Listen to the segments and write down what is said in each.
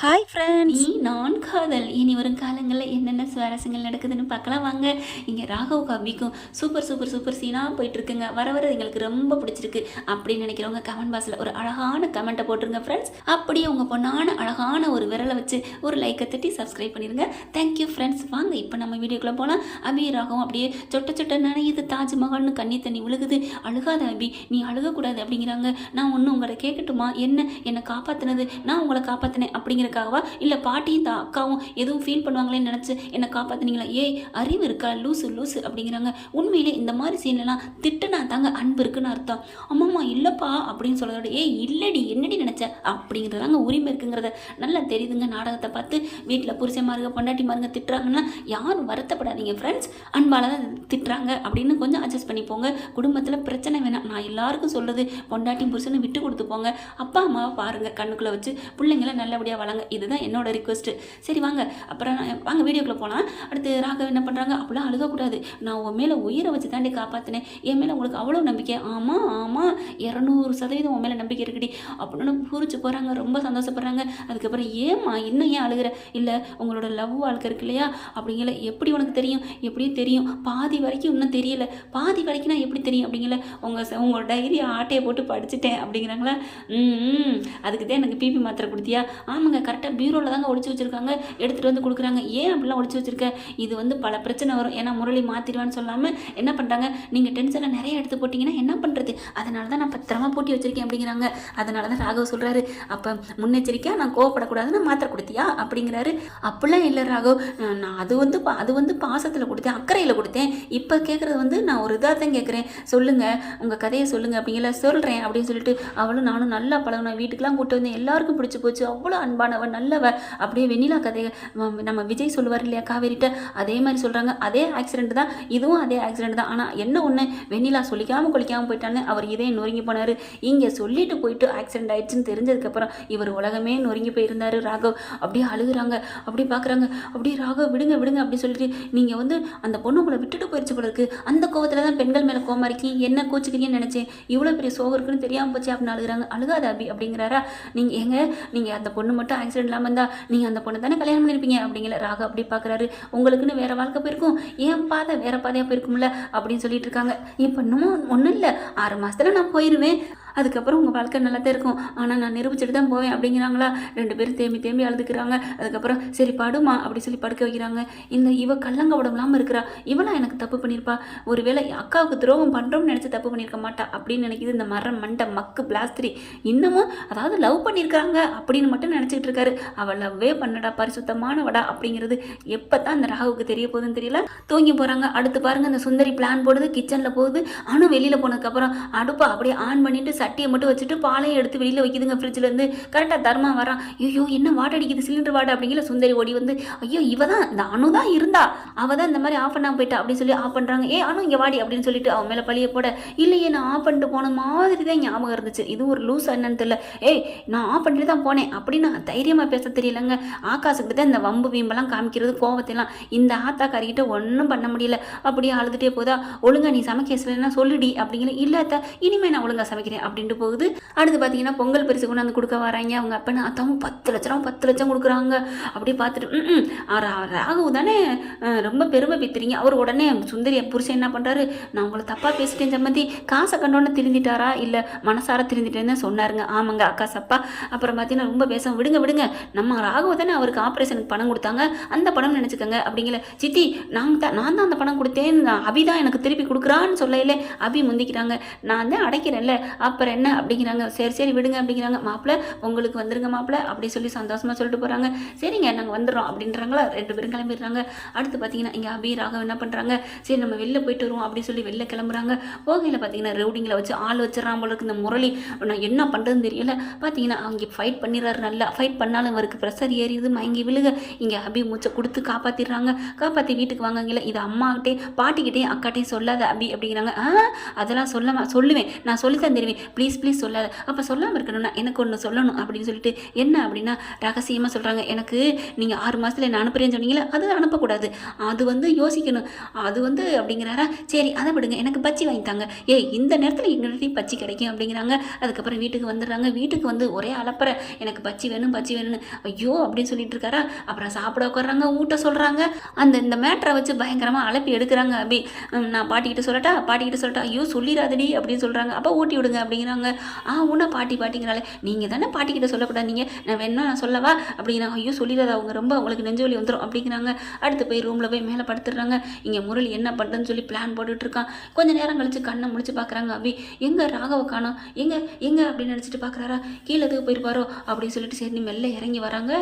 Hi friends நீ நான் காதல். இனி வரும் காலங்களில் என்னென்ன சுவாரஸ்யங்கள் நடக்குதுன்னு பார்க்கலாம். வாங்க இங்கே ராகவ் அபிக்கும் சூப்பர் சூப்பர் சூப்பர் சீனாக போயிட்டு இருக்குங்க வர வர எங்களுக்கு ரொம்ப பிடிச்சிருக்கு. அப்படின்னு நினைக்கிறவங்க கமெண்ட் பாக்ஸில் ஒரு அழகான கமெண்ட்டை போட்டுருங்க ஃப்ரெண்ட்ஸ் அப்படியே உங்கள் பொண்ணான அழகான ஒரு விரலை வச்சு ஒரு லைக்கை தட்டி சப்ஸ்கிரைப் பண்ணிடுங்க தேங்க்யூ ஃப்ரெண்ட்ஸ் வாங்க இப்போ நம்ம வீடியோக்குள்ளே போனால் அபி ராகவும் அப்படியே சொட்ட சொட்ட நனையுது. தாஜ்மஹால்னு கண்ணி தண்ணி விழுகுது. அழுகாத அபி. நீ அழுகக்கூடாது அப்படிங்கிறாங்க. நான் ஒன்று உங்களை கேட்கட்டுமா? என்ன? என்னை காப்பாற்றினது நான் உங்களை காப்பாற்றினேன் அப்படிங்கிற அப்படிங்கிறக்காகவா இல்லை பாட்டியும் தான் அக்காவும் எதுவும் ஃபீல் பண்ணுவாங்களேன்னு நினச்சி என்னை காப்பாற்றினீங்களா ஏய் அறிவு இருக்கா? லூசு லூசு அப்படிங்கிறாங்க. உண்மையிலே இந்த மாதிரி சீன்லாம் திட்டுனா தாங்க அன்பு இருக்குன்னு அர்த்தம். அம்மாம்மா இல்லைப்பா அப்படின்னு சொல்கிறதோட ஏய் இல்லடி என்னடி நினச்ச? அப்படிங்கிறதாங்க உரிமை இருக்குங்கிறத நல்லா தெரியுதுங்க நாடகத்தை பார்த்து. வீட்டில் புருஷன்மாருங்க பொண்டாட்டி மாருங்க திட்டுறாங்கன்னா யாரும் வருத்தப்படாதீங்க ஃப்ரெண்ட்ஸ் அன்பால் தான் திட்டுறாங்க அப்படின்னு கொஞ்சம் அட்ஜஸ்ட் பண்ணிப்போங்க. குடும்பத்தில் பிரச்சனை வேணாம். நான் எல்லாருக்கும் சொல்கிறது பொண்டாட்டி புருஷனை விட்டு கொடுத்து போங்க. அப்பா அம்மாவை பாருங்கள் கண்ணுக்குள்ளே வச்சு. பிள்ளைங்கள நல்லபடியாக வளங்க இதுதான் என்னோட ரிக்வஸ்ட்டு சரி வாங்க. அப்புறம் வாங்க வீடியோக்குள்ளே போகலாம் அடுத்து ராகவ் என்ன பண்ணுறாங்க அப்படிலாம் அழுகக்கூடாது. நான் உன் மேலே உயிரை வச்சு தாண்டி காப்பாற்றினேன் என் மேலே உங்களுக்கு அவ்வளோ நம்பிக்கை. ஆமாம் ஆமாம் இரநூறு சதவீதம் உன் மேலே நம்பிக்கை இருக்குடி. அப்படின்னு பூரிச்சு போகிறாங்க ரொம்ப சந்தோஷப்படுறாங்க. அதுக்கப்புறம் ஏம்மா இன்னும் ஏன் அழுகிற? இல்லை உங்களோட லவ் வாழ்க்கை இருக்கு இல்லையா? அப்படிங்கல எப்படி உனக்கு தெரியும்? எப்படியும் தெரியும். பாதி வரைக்கும் இன்னும் தெரியல. பாதி வரைக்கும் நான் எப்படி தெரியும் அப்படிங்கல உங்கள் உங்களோட டைரி ஆட்டையை போட்டு படிச்சுட்டேன் அப்படிங்கிறாங்களா? ம் ம், அதுக்கு தான் எனக்கு பிபி மாத்திரை கொடுத்தியா? ஆமாங்க கரெக்டாக பீரோவில் தாங்க ஒழிச்சு வச்சுருக்காங்க. எடுத்துகிட்டு வந்து கொடுக்குறாங்க. ஏன் அப்படிலாம் ஒழிச்சு வச்சுருக்க? இது வந்து பல பிரச்சனை வரும். ஏன்னா முரளி மாற்றிடுவான்னு சொல்லாமல் என்ன பண்ணுறாங்க நீங்கள் டென்ஷனில் நிறைய எடுத்து போட்டிங்கன்னா என்ன பண்ணுறது அதனால தான் நான் பத்திரமா பூட்டி வச்சுருக்கேன் அப்படிங்கிறாங்க. அதனால தான் ராகவ் சொல்கிறாரு அப்போ முன்னெச்சரிக்கையாக நான் கோவப்படக்கூடாதுன்னு மாத்திரை கொடுத்தியா? அப்படிங்கிறாரு. அப்படிலாம் இல்லை ராகவ். நான் அது வந்து பா- அது வந்து பாசத்தில் கொடுத்தேன். அக்கறையில் கொடுத்தேன். இப்போ கேட்குறது வந்து நான் ஒரு இதாக தான் கேட்குறேன் சொல்லுங்கள் உங்கள் கதையை சொல்லுங்கள் அப்படிங்கிற சொல்கிறேன் அப்படின்னு சொல்லிட்டு அவளும் நானும் நல்லா பழகினோம் வீட்டுக்கெலாம் கூட்டு வந்தேன். எல்லாருக்கும் பிடிச்சி போச்சு. அவ்வளோ அன்பான அன்பானவ நல்லவ. அப்படியே வெண்ணிலா கதை நம்ம விஜய் சொல்லுவார் இல்லையா காவேரிட்ட? அதே மாதிரி சொல்கிறாங்க அதே ஆக்சிடென்ட் தான் இதுவும் அதே ஆக்சிடென்ட் தான். ஆனால் என்ன ஒன்று வெண்ணிலா சொல்லிக்காமல் குளிக்காமல் போயிட்டான்னு அவர் இதே நொறுங்கி போனார். இங்கே சொல்லிட்டு போயிட்டு ஆக்சிடென்ட் ஆயிடுச்சுன்னு தெரிஞ்சதுக்கப்புறம் இவர் உலகமே நொறுங்கி போயிருந்தாரு ராகவ். அப்படியே அழுகுறாங்க. அப்படியே பார்க்குறாங்க அப்படியே ராகவ் விடுங்க விடுங்க அப்படி சொல்லிட்டு நீங்கள் வந்து அந்த பொண்ணு உங்களை விட்டுட்டு போயிடுச்சு போல இருக்கு. அந்த கோவத்தில் தான் பெண்கள் மேலே கோமா இருக்கீங்க என்ன கோச்சிக்கிறீங்கன்னு நினச்சேன். இவ்வளோ பெரிய சோகம் இருக்குன்னு தெரியாமல் போச்சு அப்படின்னு அழுகுறாங்க. அழுகாத அபி அப்படிங்கிறாரா? நீங்கள் எங்க நீங்கள் அந்த பொண்ணு மட்டும் ஆக்சிடென்ட் இல்லாமல் இருந்தால் நீங்கள் அந்த பொண்ணு தானே கல்யாணம் பண்ணியிருப்பீங்க அப்படிங்கிற ராக அப்படி பார்க்குறாரு உங்களுக்குன்னு வேற வாழ்க்கை போயிருக்கும். ஏன் பாதை வேற பாதையாக போயிருக்கும்ல அப்படின்னு சொல்லிட்டு இருக்காங்க. இப்போ இன்னமும் ஒன்றும் இல்லை. ஆறு மாசத்துல நான் போயிடுவேன் அதுக்கப்புறம் உங்கள் வாழ்க்கை நல்லா தான் இருக்கும். ஆனால் நான் நிரூபிச்சுட்டு தான் போவேன் அப்படிங்கிறாங்களா? ரெண்டு பேரும் தேம்பி தேம்பி அழுதுக்கிறாங்க. அதுக்கப்புறம் சரி படுமா அப்படி சொல்லி படுக்க வைக்கிறாங்க. இந்த இவ கல்லங்க இல்லாமல் இருக்கிறா. இவனா எனக்கு தப்பு பண்ணியிருப்பா ஒருவேளை அக்காவுக்கு துரோகம் பண்ணுறோம்னு நினச்சி தப்பு பண்ணியிருக்க மாட்டா அப்படின்னு நினைக்கிது இந்த மரம் மண்டை மக்கு பிளாஸ்திரி. இன்னமும் அதாவது லவ் பண்ணியிருக்காங்க அப்படின்னு மட்டும் நினச்சிக்கிட்டு இருக்காரு. அவள் லவ்வே பண்ணடா பரிசுத்தமானவடா அப்படிங்கிறது எப்போ தான் அந்த ராகுவுக்கு தெரிய போகுதுன்னு தெரியல. தூங்கி போகிறாங்க அடுத்து பாருங்க இந்த சுந்தரி பிளான் போடுது கிச்சனில் போகுது. அணு வெளியில் போனதுக்கப்புறம் அடுப்பை அப்படியே ஆன் பண்ணிட்டு சட்டியை மட்டும் வச்சுட்டு பாலையும் எடுத்து வெளியில் வைக்குதுங்க ஃப்ரிட்ஜ்லேருந்து கரெக்டாக தர்மா வரான் ஐயோ என்ன வாட் அடிக்குது? சிலிண்டர் வாட் அப்படிங்கிற சுந்தரி ஓடி வந்து ஐயோ இவ தான் இந்த அணு தான் இருந்தா. அவ தான் இந்த மாதிரி ஆஃப் பண்ணாமல் போயிட்டா அப்படின்னு சொல்லி ஆஃப் பண்ணுறாங்க ஏ அணு இங்கே வாடி அப்படின்னு சொல்லிட்டு அவன் மேலே பழிய போட இல்லையே நான் ஆஃப் பண்ணிட்டு போன மாதிரி தான் ஞாபகம் இருந்துச்சு. இது ஒரு லூஸ் என்னன்னு தெரியல. ஏய் நான் ஆஃப் பண்ணிட்டு தான் போனேன். அப்படின்னு தைரியமாக பேச தெரியலங்க. ஆகாசுக்கிட்ட தான் இந்த வம்பு வீம்பெல்லாம் காமிக்கிறது கோவத்தையெல்லாம் இந்த ஆத்தாக்காரிக்கிட்ட ஒன்றும் பண்ண முடியல. அப்படியே அழுதுகிட்டே போதா ஒழுங்கா நீ சமைக்க சொல்லலைன்னா சொல்லுடி அப்படிங்கிற இல்லாத இனிமே நான் ஒழுங்கா சமைக்கிறேன் அப்படின்ட்டு போகுது. அடுத்து பார்த்தீங்கன்னா பொங்கல் பரிசு கொண்டு வந்து கொடுக்க வராங்க. அவங்க அப்பன்னு அத்தாவும் பத்து லட்சம் பத்து லட்சம் கொடுக்குறாங்க. அப்படியே பார்த்துட்டு ம், தானே ரொம்ப பெருமை பித்துறீங்க அவர் உடனே சுந்தரி புருஷன் என்ன பண்ணுறாரு நான் உங்களை தப்பாக பேசிட்டேன் சம்மந்தி காசை கண்டோன்னு திருந்திட்டாரா? இல்லை மனசார திருந்திட்டேன்னு சொன்னாருங்க. ஆமாங்க அக்கா சப்பா. அப்புறம் பார்த்தீங்கன்னா ரொம்ப பேச விடுங்க விடுங்க. நம்ம ராகவ தானே அவருக்கு ஆப்ரேஷனுக்கு பணம் கொடுத்தாங்க. அந்த பணம் நினச்சிக்கோங்க. அப்படிங்கிற சித்தி நாங்கள் தான் நான் தான் அந்த பணம் கொடுத்தேன் அபி தான் எனக்கு திருப்பி கொடுக்குறான்னு சொல்லையிலே. அபி முந்திக்கிறாங்க. நான் தான் அடைக்கிறேன்ல. அப்போ அப்புறம் என்ன அப்படிங்கிறாங்க? சரி சரி விடுங்க அப்படிங்கிறாங்க. மாப்பிள்ளை உங்களுக்கு வந்துருங்க மாப்பிள்ளை அப்படி சொல்லி சந்தோஷமாக சொல்லிட்டு போகிறாங்க சரிங்க நாங்கள் வந்துடுறோம் அப்படின்றாங்களா? ரெண்டு பேரும் கிளம்பிடுறாங்க. அடுத்து பார்த்தீங்கன்னா இங்கே அபி ராகவ் என்ன பண்ணுறாங்க சரி நம்ம வெளில போயிட்டு வருவோம் அப்படின்னு சொல்லி வெளில கிளம்புறாங்க. போகையில் பார்த்தீங்கன்னா ரவுடிங்கில் வச்சு ஆள் வச்சிடறான் போல இருக்கு இந்த முரளி. நான் என்ன பண்ணுறதுன்னு தெரியல. பார்த்தீங்கன்னா அவங்க ஃபைட் பண்ணிடுறாரு நல்லா. ஃபைட் பண்ணாலும் அவருக்கு ப்ரெஷர் ஏறிது மயங்கி விழுக. இங்கே அபி மூச்சை கொடுத்து காப்பாற்றிடுறாங்க காப்பாற்றி வீட்டுக்கு வாங்கங்கள இது அம்மாக்கிட்டே பாட்டிக்கிட்டே அக்காட்டையும் சொல்லாத அபி அப்படிங்கிறாங்க. ஆ அதெல்லாம் சொல்ல சொல்லுவேன். நான் சொல்லி தெரிவேன். ப்ளீஸ் ப்ளீஸ் சொல்லாத. அப்போ சொல்லாமல் இருக்கணும்னா எனக்கு ஒன்று சொல்லணும் அப்படின்னு சொல்லிட்டு என்ன அப்படின்னா ரகசியமாக சொல்கிறாங்க எனக்கு நீங்கள் ஆறு மாதத்தில் என்ன அனுப்புறேன்னு சொன்னீங்களே அது அனுப்பக்கூடாது. அது வந்து யோசிக்கணும். அது வந்து அப்படிங்கிறாரா? சரி அதை விடுங்க. எனக்கு பச்சி வாங்கித்தாங்க ஏய் இந்த நேரத்தில் எங்கிட்ட பச்சி கிடைக்கும் அப்படிங்கிறாங்க. அதுக்கப்புறம் வீட்டுக்கு வந்துடுறாங்க. வீட்டுக்கு வந்து ஒரே அலப்பற. எனக்கு பச்சி வேணும் பச்சி வேணும்னு. ஐயோ அப்படின்னு சொல்லிட்டு இருக்காரா? அப்புறம் சாப்பிட உட்காடுறாங்க ஊட்ட சொல்கிறாங்க அந்த இந்த மேட்ரை வச்சு பயங்கரமாக அலப்பி எடுக்கிறாங்க அபி. நான் பாட்டிக்கிட்ட சொல்லட்டா? பாட்டிக்கிட்ட சொல்லட்டா? ஐயோ சொல்லிடாதடி அப்படின்னு சொல்கிறாங்க அப்போ ஊட்டி விடுங்க அப்படி அப்படிங்கிறாங்க. ஆ உன்ன பாட்டி பாட்டிங்கிறாலே நீங்கள் தானே பாட்டிக்கிட்ட சொல்லக்கூடாது. நீங்கள் நான் வேணா நான் சொல்லவா? அப்படிங்கிறாங்க ஐயோ சொல்லிடாத. அவங்க ரொம்ப அவங்களுக்கு நெஞ்சு வந்துடும் அப்படிங்கிறாங்க. அடுத்து போய் ரூமில் போய் மேலே படுத்துடுறாங்க. இங்கே முரளி என்ன பண்ணுறதுன்னு சொல்லி பிளான் போட்டுட்டு இருக்கான் கொஞ்ச நேரம் கழிச்சு கண்ணை முழிச்சு பார்க்குறாங்க அபி எங்கே ராகவ காணோம்? எங்கே எங்கே? அப்படின்னு நினச்சிட்டு பார்க்குறாரா கீழே எதுக்கு போயிருப்பாரோ? அப்படின்னு சொல்லிட்டு சரி மெல்ல இறங்கி வராங்க.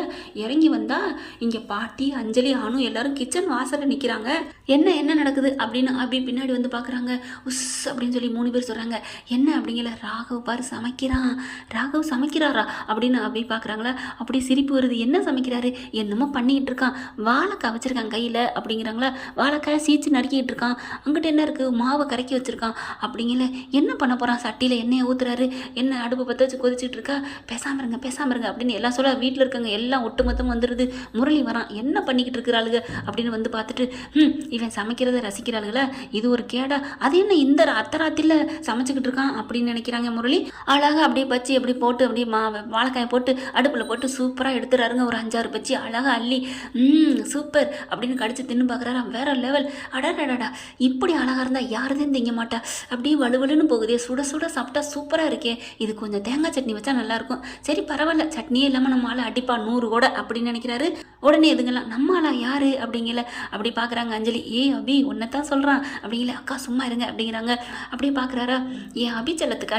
இறங்கி வந்தால் இங்கே பாட்டி அஞ்சலி அனு எல்லாரும் கிச்சன் வாசலில் நிற்கிறாங்க என்ன என்ன நடக்குது? அப்படின்னு அபி பின்னாடி வந்து பார்க்குறாங்க உஸ் அப்படின்னு சொல்லி மூணு பேர் சொல்கிறாங்க என்ன? அப்படிங்கிற ராகவ் பாரு சமைக்கிறான். ராகவ் சமைக்கிறாரா? அப்படின்னு அப்படி பார்க்குறாங்களா அப்படி சிரிப்பு வருது. என்ன சமைக்கிறாரு? என்னமோ பண்ணிக்கிட்டு இருக்கான். வாழைக்காய் வச்சுருக்கான் கையில் அப்படிங்கிறாங்களா வாழைக்காய் சீச்சு நறுக்கிட்டு இருக்கான். அங்கிட்ட என்ன இருக்குது மாவை கரைக்கி வச்சுருக்கான். அப்படிங்கல என்ன பண்ண போகிறான் சட்டியில் எண்ணெயை ஊற்றுறாரு என்ன அடுப்பு பற்ற வச்சு கொதிச்சுட்டு இருக்கா? பேசாமல் இருங்க பேசாமல் இருங்க அப்படின்னு எல்லாம் சொல்ல வீட்டில் இருக்கவங்க எல்லாம் ஒட்டுமொத்தம் வந்துடுது முரளி வரான். என்ன பண்ணிக்கிட்டு இருக்கிறாளுங்க அப்படின்னு வந்து பார்த்துட்டு ம் இவன் சமைக்கிறத ரசிக்கிறாளுங்களே இது ஒரு கேடா. அது என்ன இந்த அத்தராத்தியில் சமைச்சிக்கிட்டு இருக்கான்? அப்படின்னு வைக்கிறாங்க முரளி. அழகாக அப்படியே பச்சி அப்படி போட்டு அப்படியே மா வாழைக்காயை போட்டு அடுப்பில் போட்டு சூப்பராக எடுத்துறாருங்க. ஒரு அஞ்சாறு பச்சி அழகாக அள்ளி. ம் சூப்பர் அப்படின்னு கடிச்சு தின்னு பார்க்குறாரு வேற லெவல். அடடடடா. இப்படி அழகாக இருந்தால் யாருதையும் திங்க மாட்டா. அப்படியே வலுவலுன்னு போகுதே. சுட சுட சாப்பிட்டா சூப்பராக இருக்கே. இது கொஞ்சம் தேங்காய் சட்னி வச்சா நல்லாயிருக்கும். சரி பரவாயில்ல. சட்னியே இல்லாமல் நம்ம ஆளை அடிப்பா நூறு கூட அப்படின்னு நினைக்கிறாரு. உடனே எதுங்கலாம் நம்ம ஆளா யாரு அப்படிங்கல. அப்படி பார்க்குறாங்க அஞ்சலி. ஏ அபி உன்னை தான் சொல்கிறான் அப்படிங்கல அக்கா சும்மா இருங்க அப்படிங்கிறாங்க. அப்படி பார்க்குறாரா ஏன் அபி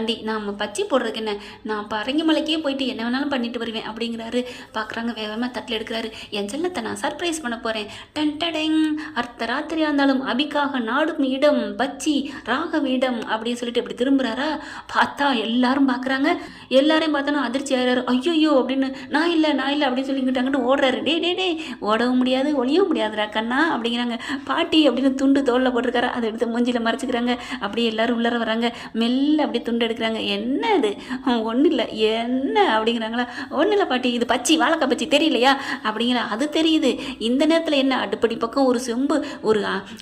தாண்டி நாம் பச்சை போடுறதுக்கு என்ன? நான் பரங்கி மலைக்கே போயிட்டு என்ன வேணாலும் பண்ணிட்டு வருவேன் அப்படிங்கிறாரு. பார்க்குறாங்க வேகமாக தட்டில் எடுக்கிறாரு. என் செல்லத்தை நான் சர்ப்ரைஸ் பண்ண போகிறேன் டன் டடெங். அர்த்த ராத்திரியாக இருந்தாலும் அபிக்காக நாடும் இடம் பச்சி ராகவ இடம் அப்படின்னு சொல்லிட்டு இப்படி திரும்புகிறாரா பார்த்தா எல்லாரும் பார்க்குறாங்க எல்லாரையும் பார்த்தோன்னா அதிர்ச்சி ஆயிடுறாரு. ஐயோ அப்படின்னு நான் இல்லை நான் இல்லை அப்படின்னு சொல்லிக்கிட்டாங்கன்னு ஓடுறாரு. டே டே டே ஓடவும் முடியாது ஒளியவும் முடியாதுடா கண்ணா அப்படிங்கிறாங்க. பாட்டி அப்படின்னு துண்டு தோளில் போட்டிருக்காரு. அதை எடுத்து மூஞ்சியில் மறைச்சிக்கிறாங்க. அப்படியே எல்லாரும் உள்ளார வராங்க மெல்ல அப்படியே துண்டு இருக்கிறாங்க என்ன இது ஒன்றும் இல்லை. என்ன? அப்படிங்கிறாங்களா ஒன்றும் இல்லை பாட்டி இது பச்சி வாழைக்காய் பச்சி தெரியலையா? அப்படிங்கிற அது தெரியுது. இந்த நேரத்தில் என்ன அடுப்படி பக்கம் ஒரு செம்பு ஒரு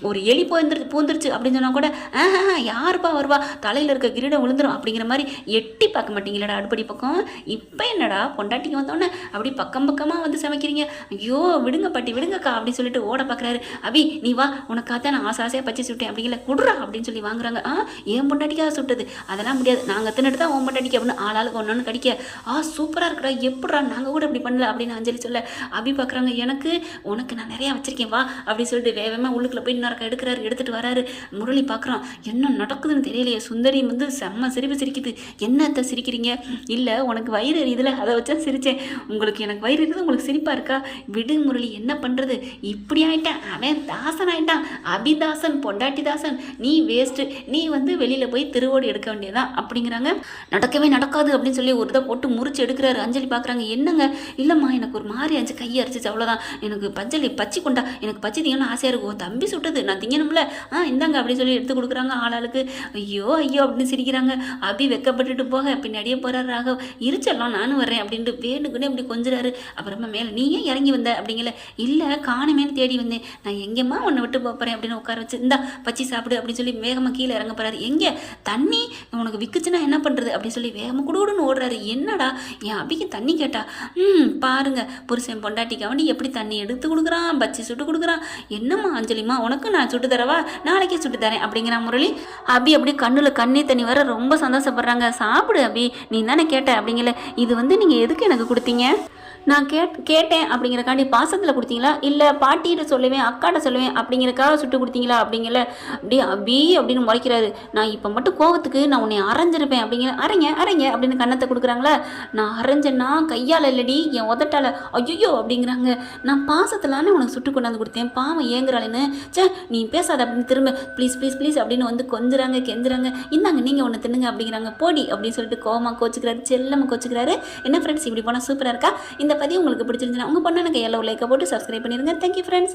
ஒரு எலி பூந்துரு பூந்துருச்சு அப்படின்னு சொன்னால் கூட ஆஹா யாருப்பா வருவா? தலையில் இருக்க கிரீடம் விழுந்துரும் அப்படிங்கிற மாதிரி எட்டி பார்க்க மாட்டீங்களடா அடுப்படி பக்கம். இப்போ என்னடா பொண்டாட்டிக்கு வந்தோடனே அப்படி பக்கம் பக்கமாக வந்து சமைக்கிறீங்க. ஐயோ விடுங்க பாட்டி விடுங்கக்கா அப்படின்னு சொல்லிட்டு ஓட பார்க்குறாரு அபி நீ வா உனக்காக தான் நான் ஆசை ஆசையாக பச்சை சுட்டேன். அப்படிங்கிற குடுறா அப்படின்னு சொல்லி வாங்குறாங்க. ஆ ஏன் பொண்டாட்டிக்காக சுட்டது. அதெல்லாம் முடியாது. நாங்கள் தின்னுட்டு தான் உன் பொண்டாட்டிக்கு அப்படின்னு ஆளாளுக்கு ஒன்று கடிக்க. ஆ சூப்பராக இருக்குடா எப்படா நாங்கள் கூட இப்படி பண்ணல அப்படின்னு அஞ்சலி சொல்ல. அபி பார்க்குறாங்க எனக்கு உனக்கு நான் நிறையா வச்சிருக்கேன் வா அப்படின்னு சொல்லிட்டு வேகமாக உள்ளுக்குள்ள போய் இன்னொரு எடுக்கிறாரு எடுத்துட்டு வராரு. முரளி பார்க்குறான் என்ன நடக்குதுன்னு தெரியலையே சுந்தரி வந்து செம்ம சிரிப்பு சிரிக்குது. என்னத்தை சிரிக்கிறீங்க? இல்லை உனக்கு வயிறு எரியுதுல அதை வச்சா சிரிச்சேன். உங்களுக்கு எனக்கு வயிறு இருக்குது உங்களுக்கு சிரிப்பாக இருக்கா? விடு முரளி என்ன பண்ணுறது இப்படி ஆயிட்டான் அவன் தாசன் ஆயிட்டான். அபிதாசன் பொண்டாட்டி தாசன் நீ வேஸ்ட்டு நீ வந்து வெளியில் போய் திருவோடு எடுக்க வேண்டியதான் அப்படிங்கிறாங்க. நடக்கவே நடக்காது அப்படின்னு சொல்லி ஒரு இதை போட்டு முறிச்சு எடுக்கிறாரு அஞ்சலி. பார்க்குறாங்க என்னங்க? இல்லைம்மா எனக்கு ஒரு மாதிரி அஞ்சு கையை அரைச்சிச்சு அவ்வளோதான் எனக்கு பஞ்சலி பச்சி கொண்டா. எனக்கு பச்சி திங்கணும்னு ஆசையாக இருக்கும் உன் தம்பி சுட்டது நான் திங்கணும்ல. ஆ இந்தாங்க அப்படின்னு சொல்லி எடுத்து கொடுக்குறாங்க ஆளாளுக்கு. ஐயோ ஐயோ அப்படின்னு சிரிக்கிறாங்க. அப்படி வெக்கப்பட்டுட்டு போக பின்னாடியே போகிறாரு ராகவ். இருச்செல்லாம் நானும் வரேன் அப்படின்ட்டு வேணுக்குன்னு இப்படி கொஞ்சிறாரு. அப்புறமா மேலே நீ ஏன் இறங்கி வந்த? அப்படிங்கல. இல்லை காணுமேன்னு தேடி வந்தேன். நான் எங்கேம்மா உன்னை விட்டு போகிறேன் அப்படின்னு உட்கார வச்சு இந்தா பச்சி சாப்பிடு அப்படின்னு சொல்லி வேகமாக கீழே இறங்க போகிறாரு எங்கே? தண்ணி? உனக்கு விக்குச்சுன்னா என்ன பண்ணுறது அப்படின்னு சொல்லி வேகமாக குடுகுடுன்னு ஓடுறாரு. என்னடா? என் அபிக்கு தண்ணி கேட்டா. ம் பாருங்க. புருஷன் பொண்டாட்டிக்கு அவண்டி எப்படி தண்ணி எடுத்து கொடுக்குறான்? பச்சி சுட்டு கொடுக்குறான். என்னம்மா அஞ்சலிம்மா? உனக்கு நான் சுட்டு தரவா? நாளைக்கே சுட்டு தரேன் அப்படிங்கிற முரளி. அபி அப்படியே கண்ணில் கண்ணி தண்ணி வர ரொம்ப சந்தோஷப்படுறாங்க. சாப்பிடு அபி. நீ தானே கேட்ட? அப்படிங்கல. இது வந்து நீங்கள் எதுக்கு எனக்கு கொடுத்தீங்க? நான் கேட் கேட்டேன். அப்படிங்கிறக்காண்டி பாசத்தில் கொடுத்தீங்களா? இல்லை பாட்டிகிட்ட சொல்லுவேன் அக்காட்ட சொல்லுவேன் அப்படிங்கிறக்காக சுட்டு கொடுத்தீங்களா? அப்படிங்கல. அப்படியே அபி அப்படின்னு முறைக்கிறாரு. நான் இப்போ மட்டும் கோவத்துக்கு நான் உன்னை அரைஞ்சிருப்பேன் அப்படிங்கிற அரைங்க அரைங்க அப்படின்னு கன்னத்தை கொடுக்குறாங்களா. நான் அரைஞ்சேன்னா கையால் இல்லடி என் உதட்டால. ஐயோ அப்படிங்கிறாங்க. நான் பாசத்திலானே உனக்கு சுட்டு கொண்டாந்து கொடுத்தேன். பாவம் ஏங்குறாளேன்னு. சே நீ பேசாத அப்படின்னு திரும்ப ப்ளீஸ் ப்ளீஸ் ப்ளீஸ் அப்படின்னு வந்து கொஞ்சுறாங்க கெஞ்சுறாங்க. இந்தாங்க நீங்கள் ஒன்று தின்னுங்க அப்படிங்கிறாங்க. போடி அப்படின்னு சொல்லிட்டு கோமா கோச்சுக்கிறாரு செல்லமாக கோச்சுக்கிறாரு. என்ன ஃப்ரெண்ட்ஸ் இப்படி போனால் சூப்பராக இருக்கா? இந்த பதிவு உங்களுக்கு பிடிச்சிருந்துச்சுன்னா உங்கள் பொண்ணு எனக்கு எல்லோ லைக்கை போட்டு சப்ஸ்கிரைப் பண்ணிடுங்க தேங்க்யூ ஃப்ரெண்ட்ஸ்